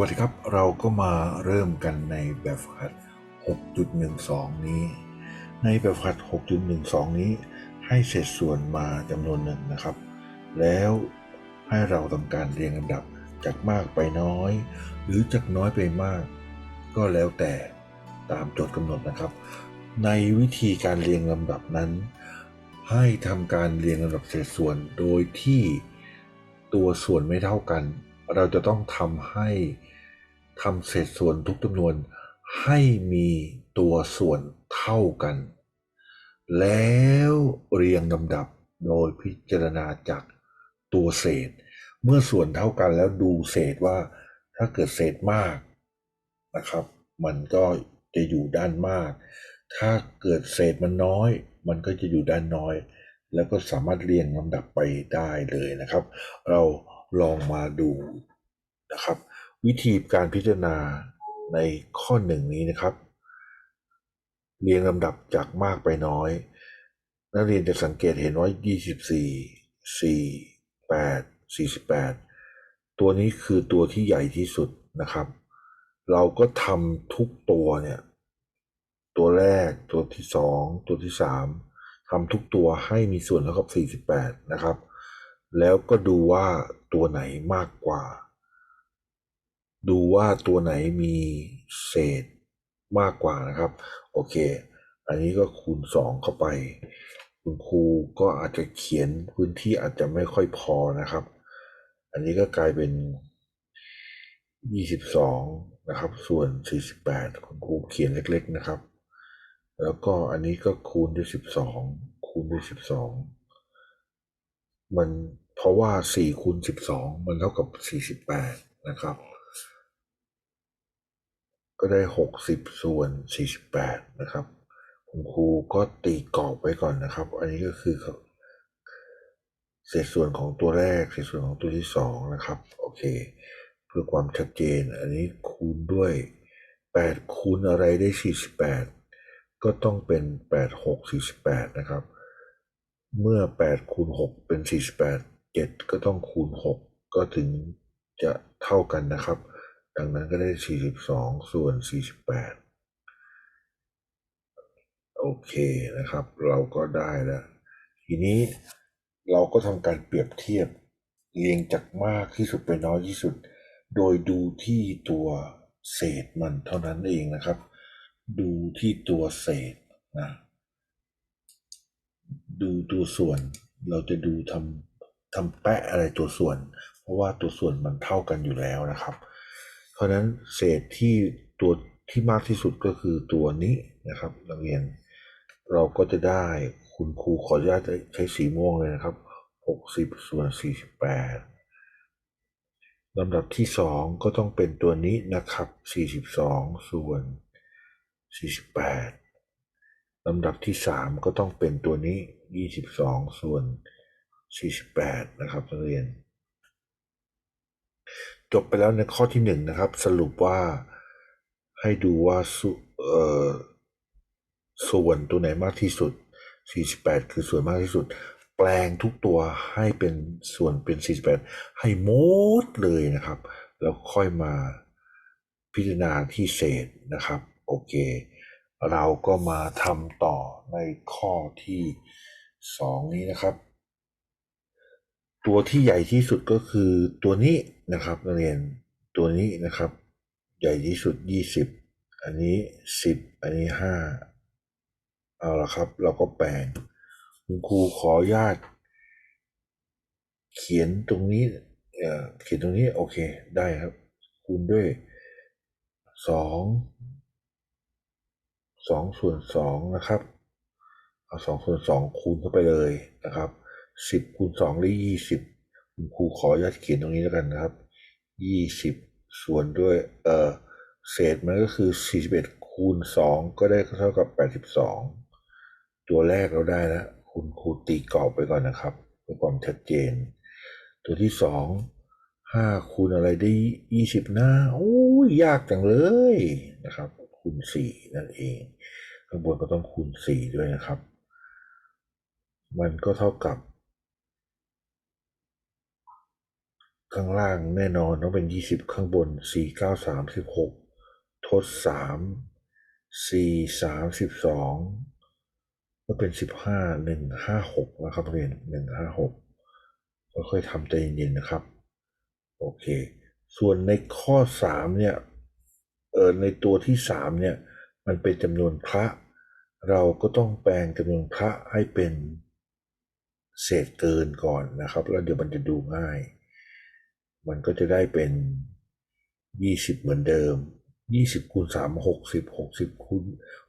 วัสดีครับเราก็มาเริ่มกันในแบบฝึกหัด 6.12 นี้ ในแบบฝึกหัด 6.12 นี้ ให้เศษส่วนมาจำนวนหนึ่งนะครับ แล้วให้เราทำการเรียงลำดับจากมากไปน้อย หรือจากน้อยไปมาก ก็แล้วแต่ตามโจทย์กำหนดนะครับ ในวิธีการเรียงลำดับนั้น ให้ทำการเรียงลำดับเศษส่วนโดยที่ตัวส่วนไม่เท่ากันเราจะต้องทำให้ ทำเศษส่วนทุกจำนวนให้มีตัวส่วนเท่ากัน แล้วเรียงลำดับโดยพิจารณาจากตัวเศษ เมื่อส่วนเท่ากันแล้วดูเศษว่าถ้าเกิดเศษมากนะครับ มันก็จะอยู่ด้านมาก ถ้าเกิดเศษมันน้อย มันก็จะอยู่ด้านน้อย แล้วก็สามารถเรียงลำดับไปได้เลยนะครับ เราลองมาดูนะครับ วิธีการพิจารณาในข้อหนึ่งนี้นะครับ เรียงลำดับจากมากไปน้อย นักเรียนจะสังเกตเห็นว่า 24 4 8 48 ตัวนี้คือตัวที่ใหญ่ที่สุดนะครับ เราก็ทำทุกตัวเนี่ย ตัวแรกตัวที่สองตัวที่สามทำทุกตัวให้มีส่วนเท่ากับ 48 นะครับ แล้วก็ดูว่าตัวไหนมากกว่า ดูว่าตัวไหนมีเศษมากกว่านะครับ โอเค อันนี้ก็คูณ 2 เข้าไป คุณครูก็อาจจะเขียนพื้นที่อาจจะไม่ค่อยพอนะครับ อันนี้ก็กลายเป็น 22 นะครับ ส่วน 48 คุณครูเขียนเล็กๆนะครับ แล้วก็อันนี้ก็คูณด้วย 12 คูณด้วย 12 มันเพราะว่า4คูณ12 มันเท่ากับ 48 นะครับ ก็ได้ 60 ส่วน 48 นะครับคุณครูก็ตีกรอบไว้ก่อนนะครับ อันนี้ก็คือเศษส่วนของตัวแรกเศษส่วนของตัวที่สองนะครับโอเค เพื่อความชัดเจน อันนี้คูณด้วย 8 คูณอะไรได้ 48 ก็ต้องเป็น 8 6 48 นะครับ เมื่อ 8 คูณ 6 เป็น 48 7 ก็ต้องคูณ 6 ก็ถึงจะเท่ากันนะครับ ดังนั้นก็ได้ 42 ส่วน 48 โอเคนะครับ เราก็ได้แล้ว ทีนี้เราก็ทำการเปรียบเทียบเรียงจากมากที่สุดไปน้อยที่สุด โดยดูที่ตัวเศษมันเท่านั้นเองนะครับ ดูที่ตัวเศษนะดูตัวส่วน เราจะดูทำทำแปะอะไรตัวส่วน เพราะว่าตัวส่วนมันเท่ากันอยู่แล้วนะครับ เพราะฉะนั้นเศษที่ตัวที่มากที่สุดก็คือตัวนี้นะครับนักเรียน เราก็จะได้คุณครูขออนุญาตใช้สีม่วงเลยนะครับ 60 ส่วน 48ลำดับที่ 2 ก็ต้องเป็นตัวนี้นะครับ 42 ส่วน 48ลำดับที่ 3 ก็ต้องเป็นตัวนี้ 22 ส่วน 48 นะครับนักเรียน จบไปแล้วในข้อที่1นะครับ สรุปว่าให้ดูว่าสุเอ่อส่วนตัวไหนมากที่สุด 48 คือส่วนมากที่สุด แปลงทุกตัวให้เป็นส่วนเป็น 48 ให้หมดเลยนะครับ แล้วค่อยมาพิจารณาที่เศษนะครับ โอเค เราก็มาทำต่อในข้อที่ 2 นี้นะครับ ตัวที่ใหญ่ที่สุดก็คือตัวนี้นะครับนักเรียนตัวนี้นะครับ ใหญ่ที่สุด 20 อันนี้ 10 อันนี้ 5 เอาละครับ เราก็แปลงคุณครูขออนุญาตเขียนตรงนี้เอ่อเขียนตรงนี้โอเคได้ครับ คูณด้วยสองสองส่วนสองนะครับเอาสองส่วนสองคูณเข้าไปเลยนะครับ สิบคูณสองได้ยี่สิบคุณครูขออนุญาตเขียนตรงนี้แล้วกันนะครับยี่สิบส่วนด้วยเออเศษมันก็คือสี่สิบเอ็ดคูณสองก็ได้เท่ากับแปดสิบสองตัวแรกเราได้แล้วคุณครูตีกรอบไปก่อนนะครับเพื่อความชัดเจน ตัวที่สองห้าคูณอะไรได้ยี่สิบหน้าโอ้ยยากจังเลยนะครับ คูณสี่นั่นเองข้างบนก็ต้องคูณสี่ด้วยนะครับ มันก็เท่ากับ ข้างล่างแน่นอนต้องเป็นยี่สิบข้างบนสี่เก้าสามสิบหกทดสามสี่สามสิบสองก็เป็นสิบห้าหนึ่งห้าหกนะครับเรียนหนึ่งห้าหกค่อยๆทำใจเย็นๆนะครับ โอเค ส่วนในข้อสามเนี่ยเออในตัวที่สามเนี่ยมันเป็นจำนวนพระ เราก็ต้องแปลงจำนวนพระให้เป็นเศษเกินก่อนนะครับ แล้วเดี๋ยวมันจะดูง่าย มันก็จะได้เป็นยี่สิบเหมือนเดิมยี่สิบคูณสามหกสิบหกสิบคูณ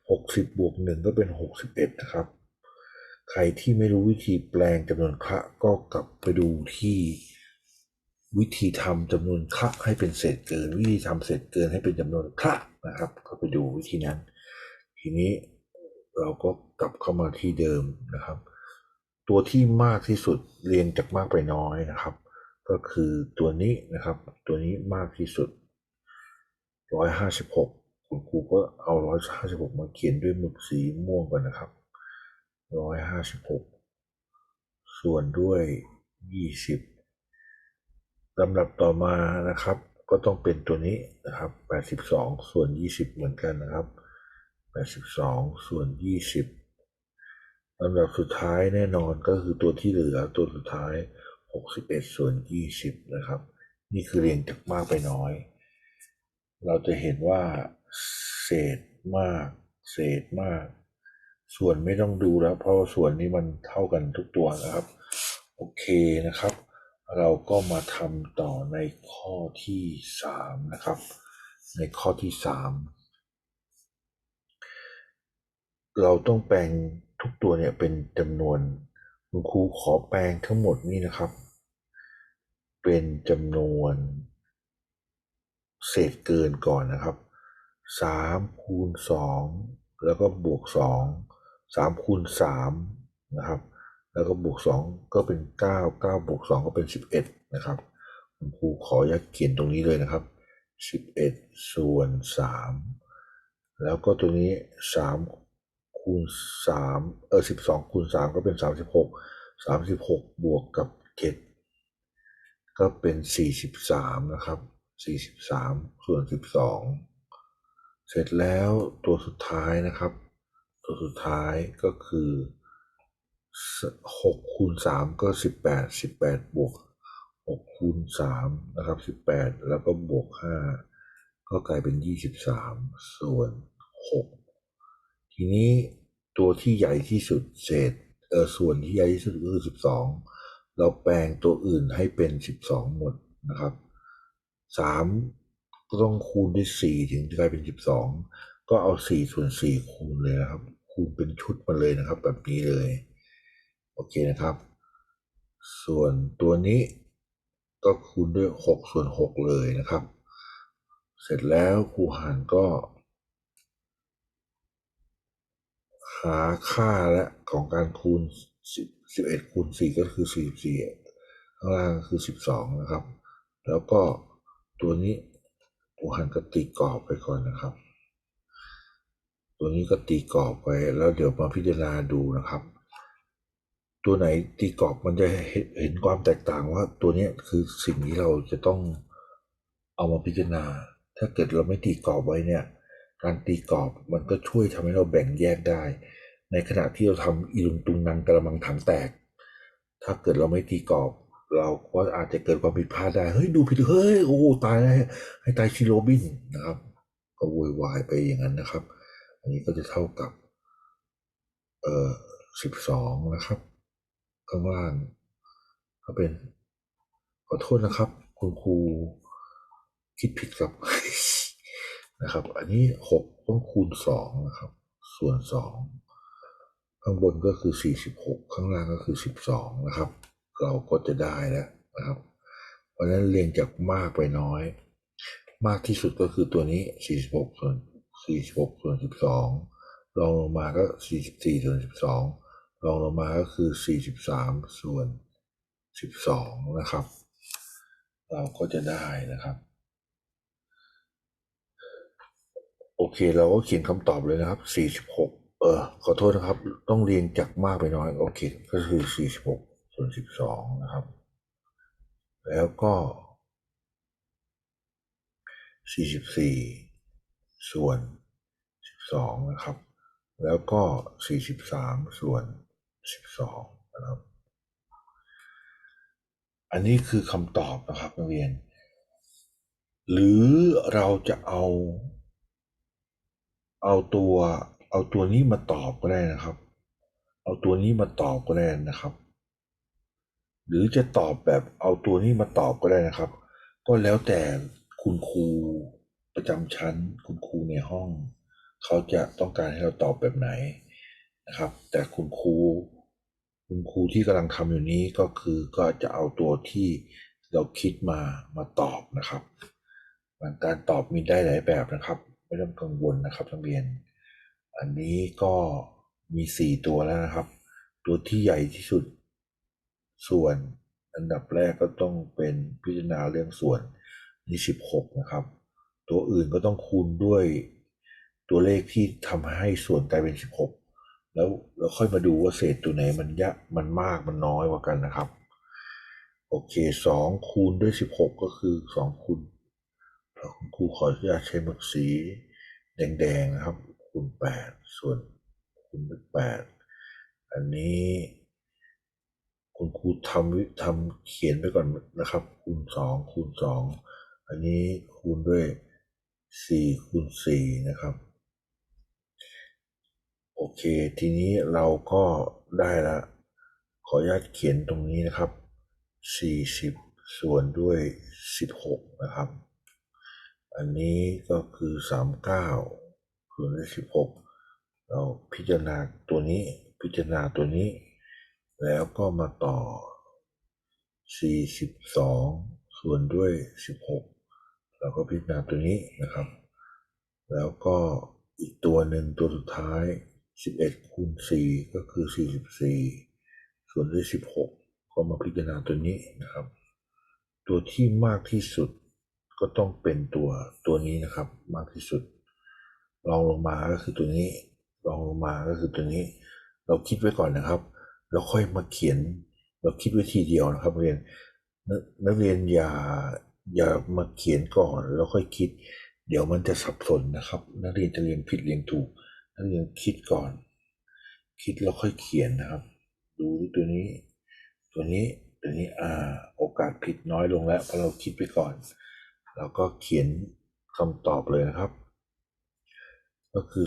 หกสิบบวกหนึ่งก็เป็นหกสิบเอ็ดนะครับ ใครที่ไม่รู้วิธีแปลงจำนวนพระก็กลับไปดูที่วิธีทำจำนวนพระให้เป็นเศษเกิน วิธีทำเศษเกินให้เป็นจำนวนพระนะครับ ก็ไปดูวิธีนั้น ทีนี้เราก็กลับเข้ามาที่เดิมนะครับ ตัวที่มากที่สุดเรียงจากมากไปน้อยนะครับ ก็คือตัวนี้นะครับ ตัวนี้มากที่สุดร้อยห้าสิบหกคุณครูก็เอาร้อยห้าสิบหกมาเขียนด้วยหมึกสีม่วงก่อนนะครับร้อยห้าสิบหกส่วนด้วยยี่สิบลำดับต่อมานะครับ ก็ต้องเป็นตัวนี้นะครับแปดสิบสองส่วนยี่สิบเหมือนกันนะครับแปดสิบสองส่วนยี่สิบลำดับสุดท้ายแน่นอนก็คือตัวที่เหลือตัวสุดท้าย หกสิบเอ็ดส่วนยี่สิบนะครับ นี่คือเรียงจากมากไปน้อย เราจะเห็นว่าเศษมาก เศษมาก ส่วนไม่ต้องดูแล้ว เพราะส่วนนี้มันเท่ากันทุกตัวนะครับ โอเคนะครับ เราก็มาทำต่อในข้อที่สามนะครับ ในข้อที่สามเราต้องแปลงทุกตัวเนี่ยเป็นจำนวนคุณครูขอแปลงทั้งหมดนี่นะครับ เป็นจำนวนเศษเกินก่อนนะครับสามคูณสองแล้วก็บวกสองสามคูณสามนะครับ แล้วก็บวกสองก็เป็นเก้าเก้าบวกสองก็เป็นสิบเอ็ดนะครับคุณครูขอยักเขียนตรงนี้เลยนะครับสิบเอ็ดส่วนสามแล้วก็ตัวนี้สามคูณสามเออสิบสองคูณสามก็เป็นสามสิบหกสามสิบหกบวกกับเจ็ด ก็เป็นสี่สิบสามนะครับสี่สิบสามส่วนสิบสองเสร็จแล้วตัวสุดท้ายนะครับ ตัวสุดท้ายก็คือหกคูณสามก็สิบแปดสิบแปดบวกหกคูณสามนะครับสิบแปดแล้วก็บวกห้าก็กลายเป็นยี่สิบสามส่วนหกทีนี้ตัวที่ใหญ่ที่สุดเศษเออส่วนที่ใหญ่ที่สุดก็คือสิบสอง เราแปลงตัวอื่นให้เป็นสิบสองหมดนะครับสามก็ต้องคูณด้วยสี่ถึงจะกลายเป็นสิบสองก็เอาสี่ส่วนสี่คูณเลยนะครับ คูณเป็นชุดมาเลยนะครับ แบบนี้เลย โอเคนะครับ ส่วนตัวนี้ก็คูณด้วยหกส่วนหกเลยนะครับ เสร็จแล้วครูหารก็หาค่าและของการคูณ 10 11คูณ4ก็คือ44ข้างล่างคือ12นะครับ แล้วก็ตัวนี้ผูหันก็ตีกรอบไปก่อนนะครับ ตัวนี้ก็ตีกรอบไปแล้วเดี๋ยวมาพิจารณาดูนะครับ ตัวไหนตีกรอบมันจะเห็นความแตกต่างว่าตัวนี้คือสิ่งที่เราจะต้องเอามาพิจารณา ถ้าเกิดเราไม่ตีกรอบไว้เนี่ย การตีกรอบมันก็ช่วยทำให้เราแบ่งแยกได้ ในขณะที่เราทำอีลุงตุงนังกระมังถังแตก ถ้าเกิดเราไม่ตีกรอบ เราก็อาจจะเกิดความผิดพลาดได้ เฮ้ยดูผิดเฮ้ยโอ้ตายแล้วให้ตายชิโรบินนะครับก็โวยวายไปอย่างนั้นนะครับ อันนี้ก็จะเท่ากับ เอ่อสิบสองนะครับ ข้างล่าง ก็เป็น ขอโทษนะครับ คุณครูคิดผิดครับนะครับ อันนี้หกต้องคูณสองนะครับ ส่วนสอง ข้างบนก็คือสี่สิบหกข้างล่างก็คือสิบสองนะครับ เราก็จะได้แล้วนะครับ เพราะฉะนั้นเรียงจากมากไปน้อย มากที่สุดก็คือตัวนี้สี่สิบหกส่วนสี่สิบหกส่วนสิบสองรองลงมาก็สี่สิบสี่ส่วนสิบสองรองลงมาก็คือสี่สิบสามส่วนสิบสองนะครับ เราก็จะได้นะครับโอเค เราก็เขียนคำตอบเลยนะครับ 46 เออขอโทษนะครับ ต้องเรียงจากมากไปน้อยโอเค ก็คือ 46 ส่วน 12 นะครับ แล้วก็ 44 ส่วน 12 นะครับ แล้วก็ 43 ส่วน 12 นะครับ อันนี้คือคำตอบนะครับนักเรียน หรือเราจะเอา เอาตัว เอาตัวนี้มาตอบก็ได้นะครับ เอาตัวนี้มาตอบก็ได้นะครับ หรือจะตอบแบบเอาตัวนี้มาตอบก็ได้นะครับ ก็แล้วแต่คุณครูประจำชั้น คุณครูในห้อง เขาจะต้องการให้เราตอบแบบไหนนะครับ แต่คุณครูคุณครูที่กำลังทำอยู่นี้ก็คือก็จะเอาตัวที่เราคิดมามาตอบนะครับการตอบมีได้หลายแบบนะครับ ไม่ต้องกังวลนะครับนักเรียน อันนี้ก็มีสี่ตัวแล้วนะครับ ตัวที่ใหญ่ที่สุด ส่วนอันดับแรกก็ต้องเป็นพิจารณาเรื่องส่วนนี่สิบหกนะครับ ตัวอื่นก็ต้องคูณด้วยตัวเลขที่ทำให้ส่วนกลายเป็นสิบหกแล้วเราค่อยมาดูว่าเศษตัวไหนมันยะมันมากมันน้อยกว่ากันนะครับ โอเคสองคูณด้วยสิบหกก็คือสองคูณแล้วคุณครูขออนุญาตใช้หมึกสีแดงๆนะครับ คูณแปดส่วนคูณด้วยแปดอันนี้คุณครูทำวิทำเขียนไปก่อนนะครับ คูณสองคูณสองอันนี้คูณด้วยสี่คูณสี่นะครับ โอเค ทีนี้เราก็ได้ละ ขออนุญาตเขียนตรงนี้นะครับสี่สิบส่วนด้วยสิบหกนะครับ อันนี้ก็คือสามเก้า ส่วนด้วยสิบหกเราพิจารณาตัวนี้พิจารณาตัวนี้ แล้วก็มาต่อ 42 ส่วนด้วย 16 เราก็พิจารณาตัวนี้นะครับ แล้วก็อีกตัวหนึ่งตัวสุดท้าย 11คูณ4ก็คือ 44 ส่วนด้วย 16 ก็มาพิจารณาตัวนี้นะครับ ตัวที่มากที่สุดก็ต้องเป็นตัวตัวนี้นะครับมากที่สุด รองลงมาก็คือตัวนี้รองลงมาก็คือตัวนี้ เราคิดไว้ก่อนนะครับ แล้วค่อยมาเขียน เราคิดวิธีเดียวนะครับนักเรียนนักเรียนอย่าอย่ามาเขียนก่อนแล้วค่อยคิด เดี๋ยวมันจะสับสนนะครับ นักเรียนจะเรียนผิดเรียนถูก นักเรียนคิดก่อน คิดแล้วค่อยเขียนนะครับ ดูตัวนี้ ตัวนี้ตัวนี้อ่าโอกาสผิดน้อยลงแล้วเพราะเราคิดไปก่อน แล้วก็เขียนคำตอบเลยนะครับ ก็คือ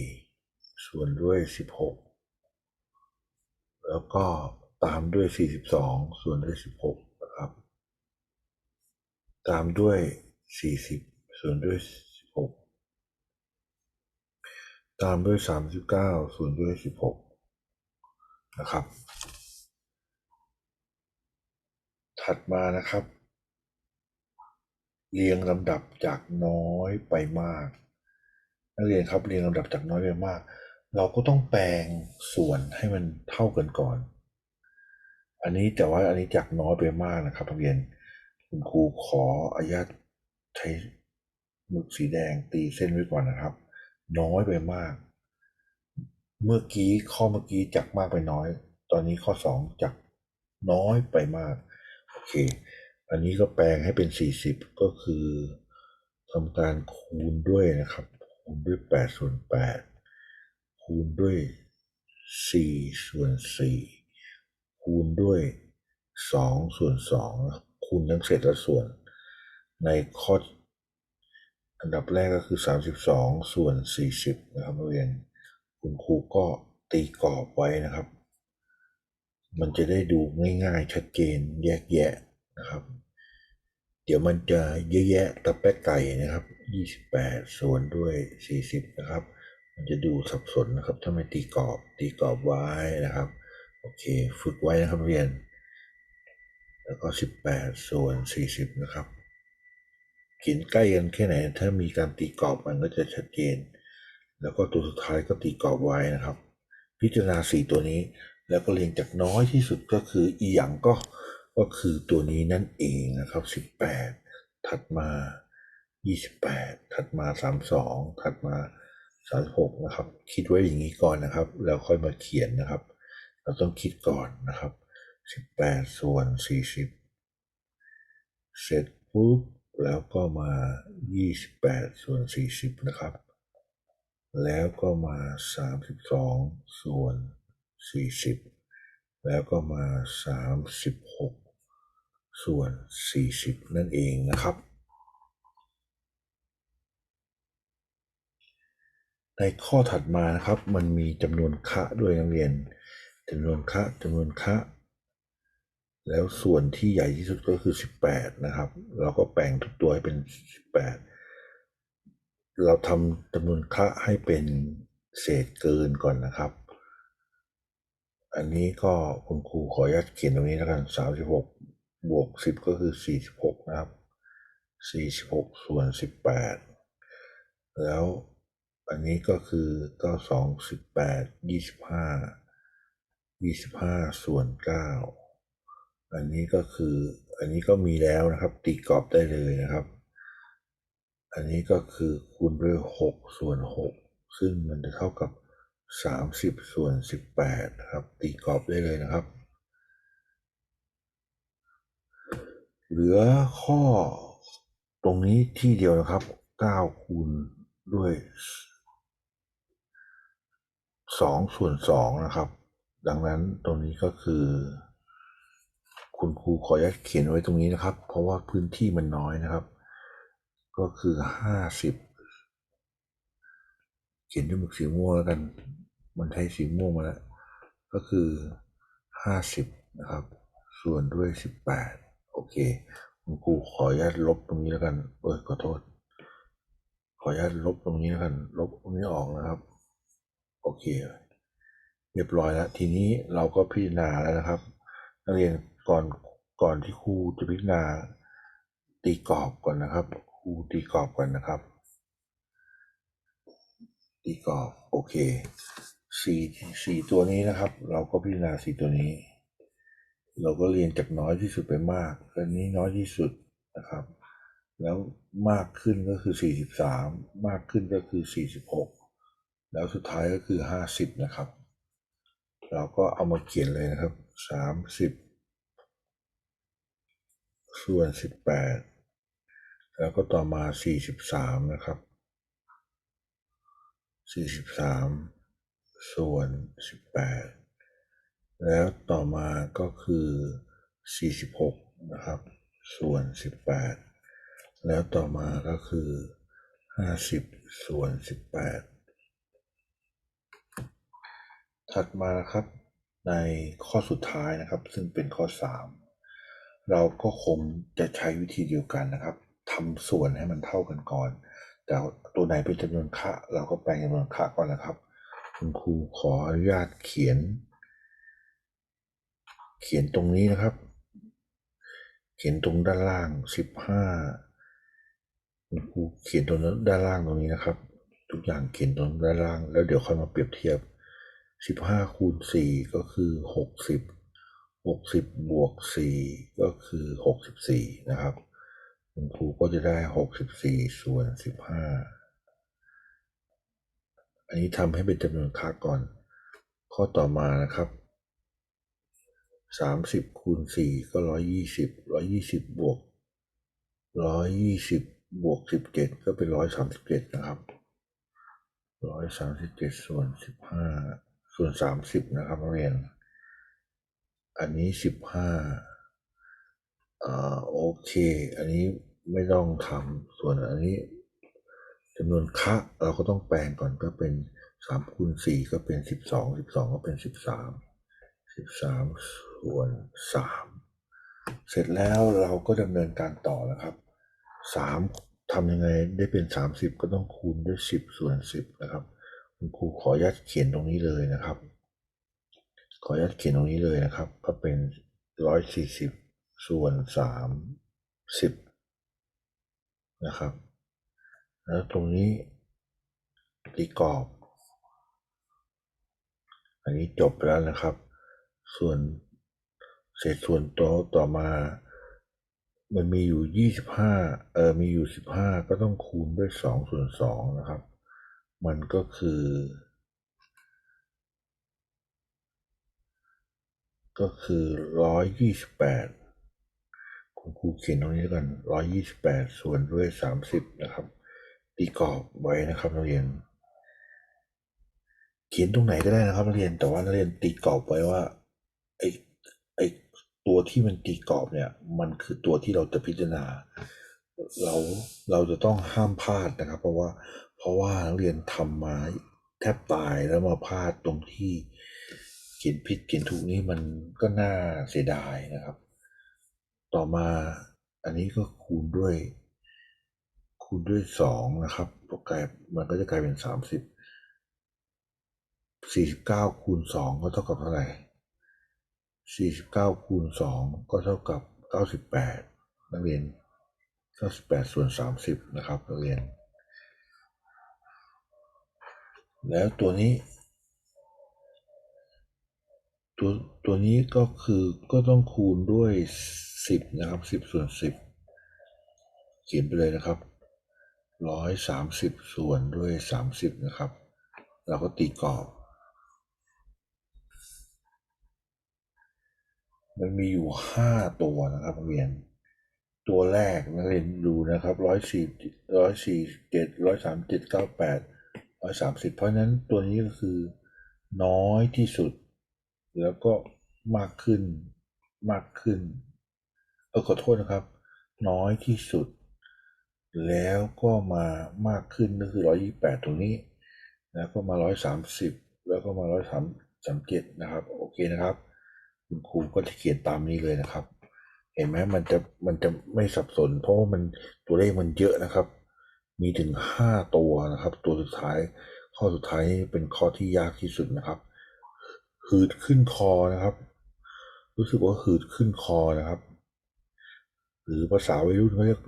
44ส่วนด้วย16แล้วก็ตามด้วย42ส่วนด้วย16นะครับ ตามด้วย40ส่วนด้วย16ตามด้วย39ส่วนด้วย16นะครับ ถัดมานะครับ เรียงลำดับจากน้อยไปมาก นักเรียนครับเรียงลำดับจากน้อยไปมาก เราก็ต้องแปลงส่วนให้มันเท่ากันก่อน อันนี้แต่ว่าอันนี้จากน้อยไปมากนะครับนักเรียนคุณครูขออนุญาตใช้หมึกสีแดงตีเส้นไว้ก่อนนะครับ น้อยไปมาก เมื่อกี้ข้อเมื่อกี้จากมากไปน้อย ตอนนี้ข้อสองจากน้อยไปมากโอเค อันนี้ก็แปลงให้เป็น 40 ก็คือทำการคูณด้วยนะครับ คูณด้วย8ส่วน8คูณด้วย4ส่วน4คูณด้วย2ส่วน2คูณทั้งเศษและส่วน ในข้ออันดับแรกก็คือ 32 ส่วน 40 นะครับนักเรียนคุณครูก็ตีกรอบไว้นะครับ มันจะได้ดูง่ายๆ ชัดเจนแยกแยะนะครับ เดี๋ยวมันจะเยอะแยะตะแปะไก่นะครับ 28 ส่วนด้วย 40 นะครับ มันจะดูสับสนนะครับ ถ้าไม่ตีกรอบ ตีกรอบไว้นะครับ โอเค ฝึกไว้นะครับเรียน แล้วก็ 18 ส่วน 40 นะครับเขียนใกล้กันแค่ไหน ถ้ามีการตีกรอบมันก็จะชัดเจน แล้วก็ตัวสุดท้ายก็ตีกรอบไว้นะครับ พิจารณาสี่ตัวนี้ แล้วก็เรียงจากน้อยที่สุดก็คืออีหยังก็ ก็คือตัวนี้นั่นเองนะครับ 18 ถัดมา 28 ถัดมา 32 ถัดมา 36 นะครับ คิดไว้อย่างนี้ก่อนนะครับ แล้วค่อยมาเขียนนะครับ เราต้องคิดก่อนนะครับ 18 ส่วน 40 เสร็จปุ๊บแล้วก็มา 28 ส่วน 40 นะครับ แล้วก็มา 32 ส่วน 40 แล้วก็มา 36 ส่วน 40 นั่นเองนะครับ ในข้อถัดมานะครับมันมีจำนวนคะด้วยนักเรียนจำนวนคะจำนวนคะแล้วส่วนที่ใหญ่ที่สุดก็คือ 18 นะครับ เราก็แปลงทุกตัวให้เป็น 18 เราทำจำนวนคะให้เป็นเศษเกินก่อนนะครับ อันนี้ก็คุณครูขออนุญาตเขียนตรงนี้แล้วกัน 36 บวก10ก็คือ46นะครับ46ส่วน18แล้วอันนี้ก็คือก็2 18 25 25ส่วน9อันนี้ก็คืออันนี้ก็มีแล้วนะครับ ตีกรอบได้เลยนะครับ อันนี้ก็คือคูณด้วย6ส่วน6ซึ่งมันจะเท่ากับ30ส่วน18นะครับ ตีกรอบได้เลยนะครับ เหลือข้อตรงนี้ที่เดียวนะครับ 9 คูณด้วย 2 ส่วน 2 นะครับ ดังนั้นตรงนี้ก็คือ คุณครูขออนุญาตเขียนไว้ตรงนี้นะครับ เพราะว่าพื้นที่มันน้อยนะครับ ก็คือ 50 เขียนด้วยหมึกสีม่วงแล้วกัน มันใช้สีม่วงมาแล้ว ก็คือ 50 นะครับ ส่วนด้วย 18 โอเคคุณครูขออนุญาตลบตรงนี้แล้วกัน เออขอโทษ ขออนุญาตลบตรงนี้แล้วกัน ลบตรงนี้ออกนะครับ โอเค เรียบร้อยแล้วทีนี้เราก็พิจารณาแล้วนะครับ นักเรียนก่อนก่อนที่ครูจะพิจารณาตีกรอบก่อนนะครับ ครูตีกรอบก่อนนะครับ ตีกรอบ โอเคสี่สี่ตัวนี้นะครับ เราก็พิจารณาสี่ตัวนี้ เราก็เรียนจากน้อยที่สุดไปมาก อันนี้น้อยที่สุดนะครับ แล้วมากขึ้นก็คือ 43 มากขึ้นก็คือ 46 แล้วสุดท้ายก็คือ 50 นะครับ เราก็เอามาเขียนเลยนะครับ 30 ส่วน 18 แล้วก็ต่อมา 43 นะครับ 43 ส่วน 18 แล้วต่อมาก็คือ 46 นะครับ ส่วน 18 แล้วต่อมาก็คือ 50 ส่วน 18 ถัดมานะครับในข้อสุดท้ายนะครับ ซึ่งเป็นข้อ 3 เราก็คงจะใช้วิธีเดียวกันนะครับทำส่วนให้มันเท่ากันก่อน แต่ตัวไหนเป็นจำนวนค่าเราก็แปลงจำนวนค่าก่อนนะครับ คุณครูขออนุญาตเขียน เขียนตรงนี้นะครับ เขียนตรงด้านล่าง 15คุณครูเขียนตรงด้านล่างตรงนี้นะครับ ทุกอย่างเขียนตรงด้านล่าง แล้วเดี๋ยวค่อยมาเปรียบเทียบ 15คูณ4ก็คือ 60 60 บวก 4 ก็คือ 64 นะครับคุณครูก็จะได้ 64 ส่วน 15 อันนี้ทำให้เป็นจำนวนค่าก่อน ข้อต่อมานะครับ 30คูณ4ก็120 120บวก120บวก17ก็เป็น137นะครับ137ส่วน15ส่วน30นะครับเรียน อันนี้15อ่าโอเค อันนี้ไม่ต้องทำส่วนอันนี้จำนวนคะเราก็ต้องแปลงก่อนก็เป็น3คูณ4ก็เป็น12 12ก็เป็น13 13ส่ วน3เสร็จแล้วเราก็ดำเนินการต่อแล้วครับ 3ทำยังไงได้เป็น 30 ก็ต้องคูณด้วย 10 ส่วน 10 นะครับ คุณครูขออนุญาตเขียนตรงนี้เลยนะครับ ขออนุญาตเขียนตรงนี้เลยนะครับ ก็เป็น 140 ส่วน30นะครับ แล้วตรงนี้ตีกรอบ อันนี้จบไปแล้วนะครับ ส่วน เศษส่วนตัวต่อมา มันมีอยู่ 25 เออมีอยู่ 15 ก็ต้องคูณด้วย 2 ส่วน 2 นะครับ มันก็คือ ก็คือ 128 คุณครูเขียนตรงนี้กันร้อยยี่สิบแปดส่วนด้วยสามสิบนะครับ ตีกรอบไว้นะครับนักเรียนเขียนตรงไหนก็ได้นะครับนักเรียนแต่ว่านักเรียนตีกรอบไว้ว่าไอไอ ตัวที่มันตีกรอบเนี่ย มันคือตัวที่เราจะพิจารณา เราเราจะต้องห้ามพลาดนะครับ เพราะว่าเพราะว่านักเรียนทำมาแทบตายแล้วมาพลาดตรงที่เขียนผิดเขียนถูกนี่มันก็น่าเสียดายนะครับ ต่อมาอันนี้ก็คูณด้วย คูณด้วยสองนะครับก็กลายมันก็จะกลายเป็นสามสิบสี่สิบเก้าคูณสองก็เท่ากับเท่าไหร่ สี่สิบเก้าคูณสองก็เท่ากับเก้าสิบแปดนักเรียนเก้าสิบแปดส่วนสามสิบนะครับ นักเรียน แล้วตัวนี้ ตัวตัวนี้ก็คือก็ต้องคูณด้วยสิบนะครับสิบส่วนสิบเขียนไปเลยนะครับร้อยสามสิบส่วนด้วยสามสิบนะครับ เราก็ตีกรอบ มันมีอยู่ห้าตัวนะครับเรียน ตัวแรกนักเรียนดูนะครับร้อยสี่ร้อยสี่เจ็ดร้อยสามเจ็ดเก้าแปดร้อยสามสิบเพราะฉะนั้นตัวนี้ก็คือน้อยที่สุด แล้วก็มากขึ้นมากขึ้นเออขอโทษนะครับ น้อยที่สุด แล้วก็มามากขึ้นก็คือร้อยยี่แปดตรงนี้ แล้วก็มาร้อยสามสิบแล้วก็มาร้อยสามสามเจ็ดนะครับ โอเคนะครับ คุณครูก็จะเขียนตามนี้เลยนะครับ เห็นไหมมันจะมันจะไม่สับสน เพราะมันตัวเลขมันเยอะนะครับ มีถึงห้าตัวนะครับ ตัวสุดท้าย ข้อสุดท้ายเป็นข้อที่ยากที่สุดนะครับ หืดขึ้นคอนะครับ รู้สึกว่าหืดขึ้นคอนะครับ หรือภาษาวัยรุ่นเขาเรียก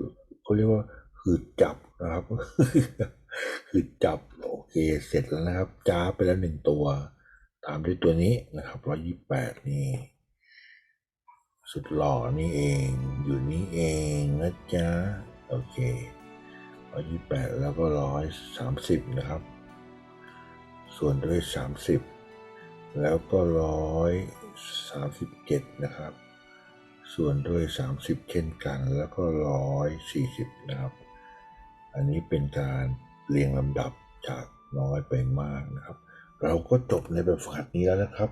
เขาเรียกว่าหืดจับนะครับหืดจับโอเคเสร็จแล้วนะครับ จ้าไปแล้วหนึ่งตัว ตามด้วยตัวนี้นะครับร้อยยี่แปดนี่ สุดหล่อนี่เอง อยู่นี่เองนะจ๊ะ โอเคร้อยยี่แปดแล้วก็ร้อยสามสิบนะครับ ส่วนด้วยสามสิบแล้วก็ร้อยสามสิบเจ็ดนะครับ ส่วนด้วยสามสิบเช่นกันแล้วก็ร้อยสี่สิบนะครับ อันนี้เป็นการเรียงลำดับจากน้อยไปมากนะครับ เราก็จบในแบบฝึกหัดนี้แล้วนะครับ